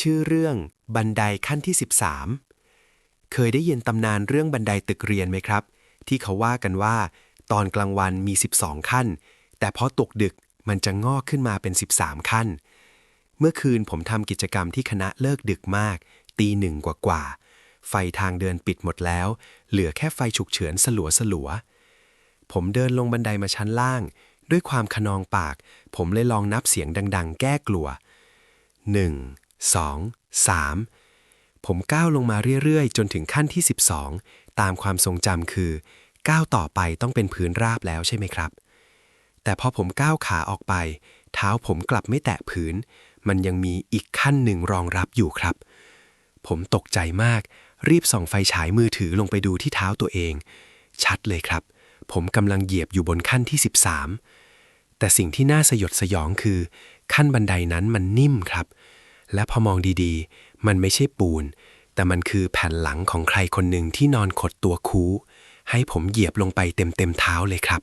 ชื่อเรื่องบันไดขั้นที่ 13 เคยได้ยินตำนานเรื่องบันไดตึกเรียนไหมครับ ที่เขาว่ากันว่า ตอนกลางวันมี 12 ขั้น แต่พอตกดึกมันจะงอกขึ้นมาเป็น 13 ขั้น เมื่อคืนผมทำกิจกรรมที่คณะเลิกดึกมาก ตีหนึ่งกว่าๆไฟทางเดินปิดหมดแล้ว เหลือแค่ไฟฉุกเฉินสลัวสลัวๆผมเดินลงบันไดมาชั้นล่าง ด้วยความขนองปาก ผมเลยลองนับเสียงดัง ๆ แก้กลัว 1 2 3 ผมก้าวลงมาเรื่อยๆ จนถึงขั้นที่ 12 ตามความทรงจำคือ ก้าวต่อไปต้องเป็นพื้นราบแล้วใช่ไหมครับ แต่พอผมก้าวขาออกไป เท้าผมกลับไม่แตะพื้น มันยังมีอีกขั้นหนึ่งรองรับอยู่ครับ ผมตกใจมาก รีบส่องไฟฉายมือถือลงไปดูที่เท้าตัวเอง ชัดเลยครับ ผมกำลังเหยียบอยู่บนขั้นที่ 13แต่สิ่งที่น่าสยดสยองคือ ขั้นบันไดนั้นมันนิ่มครับ และพอมองดีๆ มันไม่ใช่ปูน แต่มันคือแผ่นหลังของใครคนหนึ่งที่นอนขดตัวคู ให้ผมเหยียบลงไปเต็มๆเท้าเลยครับ